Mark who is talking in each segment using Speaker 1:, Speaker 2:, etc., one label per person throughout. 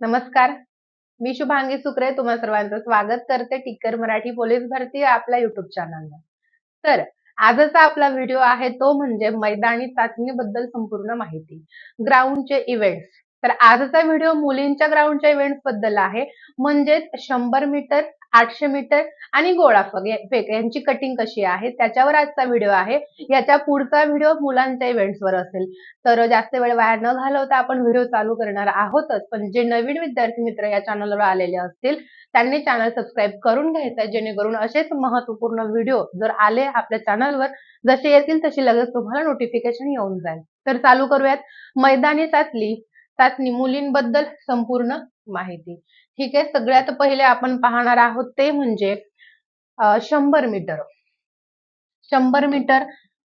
Speaker 1: नमस्कार. मी शुभांगी सुक्रे तुम्हा सर्वांचं स्वागत करते टिक्कर मराठी पोलीस भरती आपल्या युट्यूब चॅनलवर तर आजचा आपला व्हिडिओ आहे तो म्हणजे मैदानी चाचणीबद्दल संपूर्ण माहिती. ग्राउंडचे इव्हेंट्स तर आजचा व्हिडिओ मुलींच्या ग्राउंडच्या इव्हेंट्सबद्दल आहे. म्हणजेच शंभर मीटर आठशे मीटर आणि गोळा फेक यांची कटिंग कशी आहे त्याच्यावर आजचा व्हिडिओ आहे. याच्या पुढचा व्हिडिओ मुलांच्या इव्हेंट्सवर असेल. तर जास्त वेळ वाया न घालवता आपण व्हिडिओ चालू करणार आहोतच. पण जे नवीन विद्यार्थी मित्र या चॅनलवर आलेले असतील त्यांनी चॅनल सबस्क्राईब करून घ्यायचं जेणेकरून असेच महत्त्वपूर्ण व्हिडिओ जर आले आपल्या चॅनलवर जसे येतील तशी लगेच तुम्हाला नोटिफिकेशन येऊन जाईल. तर चालू करूयात. मैदानी चाचली चाचणी मुलींबद्दल संपूर्ण माहिती. ठीक आहे सगळ्यात पहिले आपण पाहणार आहोत ते म्हणजे शंभर मीटर. शंभर मीटर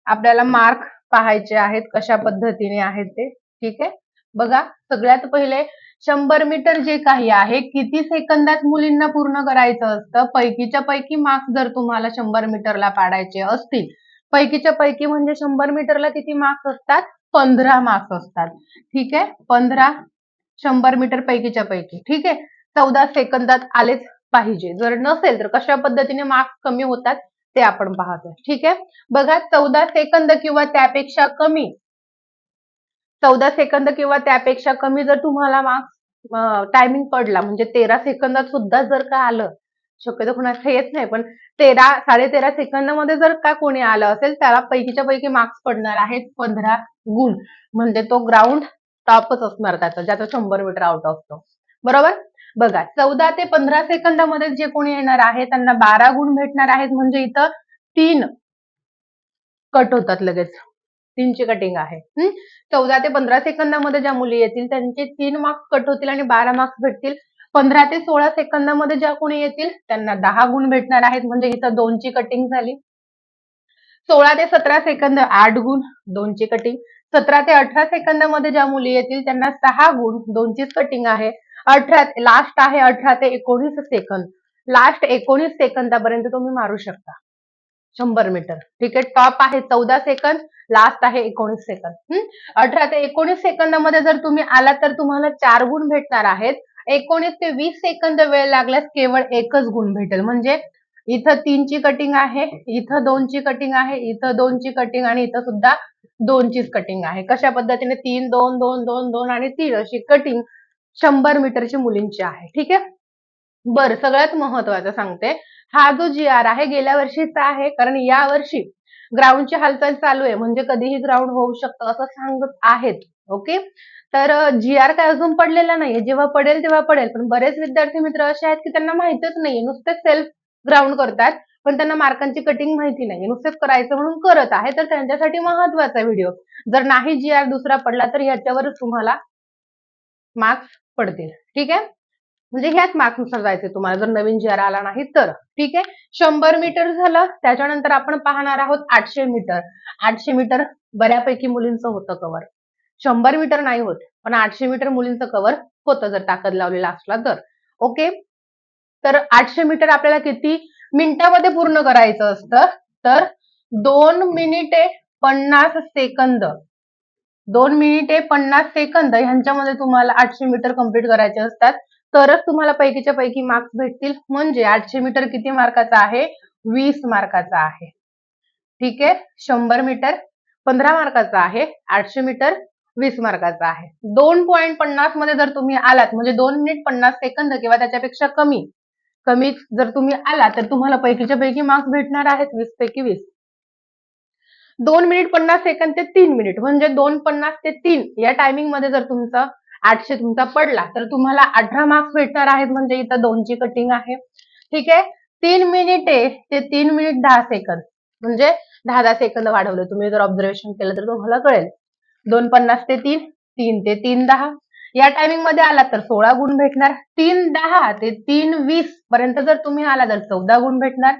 Speaker 1: आपल्याला मार्क पाहायचे आहेत कशा पद्धतीने आहेत ते. ठीक आहे? बघा सगळ्यात पहिले शंभर मीटर जे काही आहे किती सेकंदात मुलींना पूर्ण करायचं असतं? पैकीच्या पैकी मार्क्स जर तुम्हाला शंभर मीटरला पाडायचे असतील पैकीच्या पैकी म्हणजे शंभर मीटरला किती मार्क्स असतात? पंधरा मार्क्स असतात. ठीक आहे? पंधरा शंभर मीटर पैकीच्या पैकी. ठीक आहे? चौदा सेकंदात आलेच पाहिजे. जर नसेल तर कशा पद्धतीने मार्क्स कमी होतात ते आपण पाहतो ठीक आहे? बघा चौदा सेकंद किंवा त्यापेक्षा कमी. चौदा सेकंद किंवा त्यापेक्षा कमी जर तुम्हाला मार्क्स टायमिंग पडला म्हणजे तेरा सेकंदात सुद्धा जर का आलं शक्यतो कुणाचं येत नाही पण तेरा साडे तेरा सेकंदामध्ये जर का कोणी आलं असेल त्याला पैकीच्या पैकी मार्क्स पडणार आहेत पंधरा गुण. म्हणजे तो ग्राउंड टॉपच असणार त्याचा ज्याचा शंभर मीटर आउट असतो बरोबर? बघा चौदा ते पंधरा सेकंदामध्ये जे कोणी येणार आहे त्यांना बारा गुण भेटणार आहेत. म्हणजे इथं तीन कट होतात लगेच. तीनची कटिंग आहे. चौदा ते पंधरा सेकंदामध्ये ज्या मुली येतील त्यांचे तीन मार्क्स कट होतील आणि बारा मार्क्स भेटतील. पंधरा ते सोळा सेकंदामध्ये ज्या कोणी येतील त्यांना दहा गुण भेटणार आहेत. म्हणजे इथं दोनची कटिंग झाली. सोळा ते सतरा सेकंद आठ गुण दोनची कटिंग सतरा ते अठरा सेकंदामध्ये ज्या मुली येतील त्यांना सहा गुण दोनचीच कटिंग आहे. अठरा लास्ट आहे अठरा ते एकोणीस सेकंद. लास्ट एकोणीस सेकंदापर्यंत तुम्ही मारू शकता. शंभर मीटर. ठीक आहे? टॉप आहे चौदा सेकंद लास्ट आहे एकोणीस सेकंद. अठरा ते एकोणीस सेकंदामध्ये जर तुम्ही आलात तर तुम्हाला चार गुण भेटणार आहेत. एकोणीस ते वीस सेकंद वेळ लागल्यास केवळ एकच गुण भेटेल. म्हणजे इथं तीनची कटिंग आहे इथं दोनची कटिंग आहे इथं दोनची कटिंग आणि इथं सुद्धा दोनचीच कटिंग आहे. कशा पद्धतीने? तीन दोन दोन दोन दोन आणि तीन अशी कटिंग शंभर मीटरची मुलींची आहे. ठीक आहे? बर सगळ्यात महत्वाचं सांगते. हा जो जी आर आहे गेल्या वर्षीचा आहे. कारण या वर्षी ग्राउंडची हालचाल चालू आहे. म्हणजे कधीही ग्राउंड होऊ शकतं असं सांगत आहेत. ओके? तर जी आर काय अजून पडलेला नाहीये. जेव्हा पडेल तेव्हा पडेल. पण बरेच विद्यार्थी मित्र असे आहेत की त्यांना माहितच नाहीये. नुसते सेल्फ ग्राउंड करतात पण त्यांना मार्कांची कटिंग माहिती नाही नुसतेच करायचं म्हणून करत आहे. तर त्यांच्यासाठी महत्त्वाचा व्हिडिओ जर नाही जी आर दुसरा पडला तर ह्याच्यावरच तुम्हाला मार्क्स पडतील. ठीक आहे? म्हणजे ह्याच मार्क्सनुसार जायचे तुम्हाला. जर नवीन जी आर आला नाही तर. ठीक आहे? शंभर मीटर झालं. त्याच्यानंतर आपण पाहणार आहोत आठशे मीटर आठशे मीटर बऱ्यापैकी मुलींचं होतं कव्हर शंभर मीटर नाही होत पण आठशे मीटर मुलींचं कव्हर होतं जर ताकद लावलेला असला तर. ओके तर आठशे मीटर आपल्याला किती मिनिटामध्ये पूर्ण करायचं असतं? तर दोन मिनिटे पन्नास सेकंद. दोन मिनिटे पन्नास सेकंद ह्यांच्यामध्ये तुम्हाला आठशे मीटर कंप्लीट करायचे असतात. तरच तुम्हाला पैकीच्या पैकी मार्क्स भेटतील. म्हणजे आठशे मीटर किती मार्काचा आहे? वीस मार्काचा आहे. ठीक आहे? शंभर मीटर पंधरा मार्काचा आहे. आठशे मीटर वीस मार्काचा आहे. दोन पॉईंट पन्नासमध्ये जर तुम्ही आलात म्हणजे दोन मिनिट पन्नास सेकंद किंवा त्याच्यापेक्षा कमी कमी जर तुम्ही आला तर तुम्हाला पैकीच्या पैकी मार्क्स भेटणार आहेत वीस पैकी वीस. दोन मिनिट पन्नास सेकंद ते तीन मिनिट म्हणजे दोन पन्नास ते तीन या टायमिंगमध्ये जर तुमचा आठशे तुमचा पडला तर तुम्हाला अठरा मार्क्स भेटणार आहेत म्हणजे इथं दोनची कटिंग आहे. ठीक आहे? तीन मिनिटे ते तीन मिनिट दहा सेकंद म्हणजे दहा दहा सेकंद वाढवलं तुम्ही जर ऑब्झर्वेशन केलं तर तुम्हाला कळेल. दोन पन्नास ते तीन तीन ते तीन दहा. या टायमिंगमध्ये आला तर सोळा गुण भेटणार. तीन दहा ते तीन वीस पर्यंत जर तुम्ही आला तर चौदा गुण भेटणार.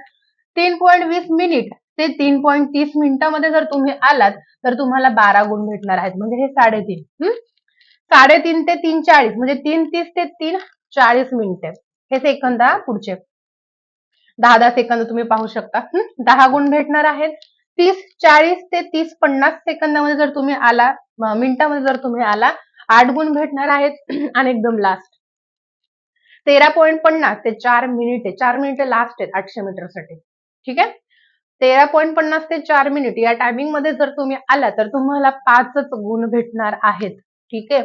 Speaker 1: तीन पॉईंट वीस मिनिट ते तीन पॉईंट तीस मिनिटामध्ये जर तुम्ही आलात तर तुम्हाला बारा गुण भेटणार आहेत. म्हणजे हे साडेतीन साडेतीन ते तीन चाळीस म्हणजे तीन तीस ते तीन चाळीस मिनिटे. हे सेकंद पुढचे. दहा दहा सेकंद तुम्ही पाहू शकता दहा गुण भेटणार आहेत. तीस चाळीस ते तीस पन्नास सेकंदामध्ये जर तुम्ही आला मिनिटामध्ये जर तुम्ही आला आठ गुण भेटणार आहेत आणि एकदम लास्ट तेरा पॉईंट पन्नास ते चार मिनिटे चार मिनिटे लास्ट आहेत आठशे मीटरसाठी ठीक आहे? तेरा पॉईंट पन्नास ते चार मिनिट या टायमिंगमध्ये जर तुम्ही आला तर तुम्हाला पाचच गुण भेटणार आहेत. ठीक आहे?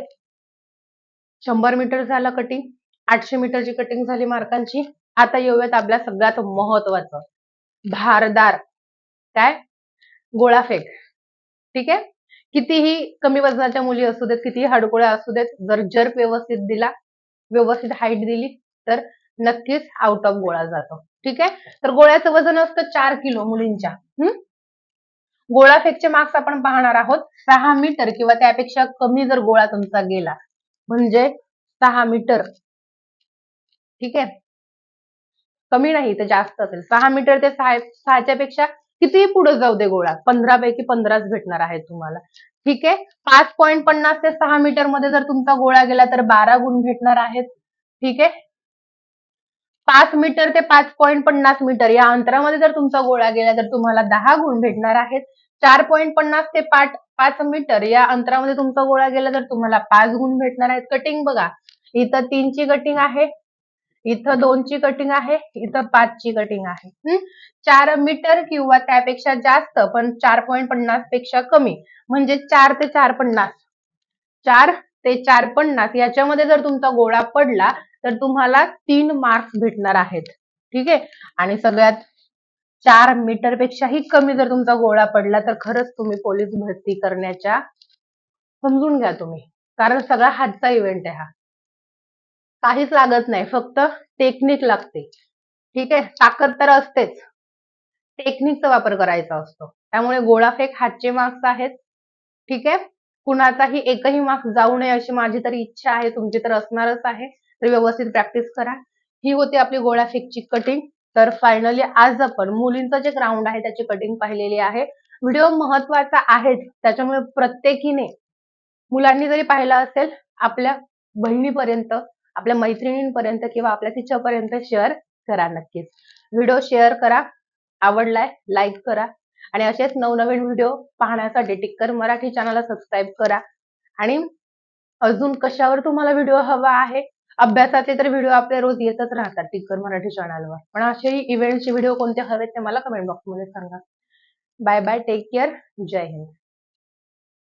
Speaker 1: शंभर मीटर झालं कटिंग आठशे मीटरची कटिंग झाली मार्कांची आता येऊयात आपल्या सगळ्यात महत्वाचं. भारदार काय? गोळाफेक ठीक आहे? कितीही कमी वजनाच्या मुली असू देत कितीही हडकुळ्या असू देत जर जर्क व्यवस्थित दिला व्यवस्थित हाईट दिली तर नक्कीच आउट ऑफ गोळा जातो. ठीक आहे? तर गोळ्याचं वजन असतं चार किलो मुलींच्या. हम्म गोळा फेकचे मार्क्स आपण पाहणार आहोत. सहा मीटर किंवा त्यापेक्षा कमी जर गोळा तुमचा गेला म्हणजे सहा मीटर. ठीक आहे? कमी नाही तर जास्त असेल. सहा मीटर ते सहा सहाच्या पेक्षा कितीही पुढे जाऊ दे गोळा पंधरा पैकी पंधराच भेटणार आहे तुम्हाला. ठीक आहे? पाच पॉईंट पन्नास ते सहा मीटरमध्ये जर तुमचा गोळा गेला तर बारा गुण भेटणार आहेत. ठीक आहे? पाच मीटर ते पाच पॉईंट पन्नास मीटर या अंतरामध्ये जर तुमचा गोळा गेला तर तुम्हाला दहा गुण भेटणार आहेत. चार पॉईंट पन्नास ते पाच पाच मीटर या अंतरामध्ये तुमचा गोळा गेला तर तुम्हाला पाच गुण भेटणार आहेत. कटिंग बघा. इथं तीनची कटिंग आहे. इथं दोनची कटिंग आहे इथं पाचची कटिंग आहे. चार मीटर किंवा त्यापेक्षा जास्त पण चार पॉईंट पन्नासपेक्षा कमी. म्हणजे चार ते चार पन्नास. चार ते चार पन्नास याच्यामध्ये जर तुमचा गोळा पडला तर तुम्हाला तीन मार्क्स भेटणार आहेत. ठीक आहे? आणि सगळ्यात चार मीटर पेक्षाही कमी जर तुमचा गोळा पडला तर खरंच तुम्ही पोलीस भरती करण्याच्या समजून घ्या तुम्ही. कारण सगळा हातचा इव्हेंट आहे हा. काहीच लागत नाही. फक्त टेक्निक लागते. ठीक आहे? ताकद तर असतेच. टेक्निकचा वापर करायचा असतो. त्यामुळे गोळाफेक हातचे मार्क्स आहेत. ठीक आहे? कुणाचाही एकही मार्क्स जाऊ नये अशी माझी तरी इच्छा आहे. तुमची तर असणारच आहे. तर व्यवस्थित प्रॅक्टिस करा. ही होती आपली गोळाफेकची कटिंग तर फायनली आज आपण मुलींचं जे ग्राउंड आहे त्याची कटिंग पाहिलेली आहे. व्हिडिओ महत्त्वाचा आहेच त्याच्यामुळे प्रत्येकीने मुलांनी जरी पाहिला असेल आपल्या बहिणीपर्यंत आपल्या मैत्रिणींपर्यंत किंवा आपल्या तिच्यापर्यंत शेअर करा नक्कीच. व्हिडिओ शेअर करा. आवडलाय लाईक करा. आणि असेच नवनवीन व्हिडिओ पाहण्यासाठी टिक्कर मराठी चॅनलला सबस्क्राईब करा. आणि अजून कशावर तुम्हाला व्हिडिओ हवा आहे? अभ्यासाचे तर व्हिडिओ आपले रोज येतच राहतात टिक्कर मराठी चॅनलवर पण असेही इव्हेंटचे व्हिडिओ कोणते हवेत ते मला कमेंट बॉक्समध्ये सांगा. Bye bye take care Jai Hind.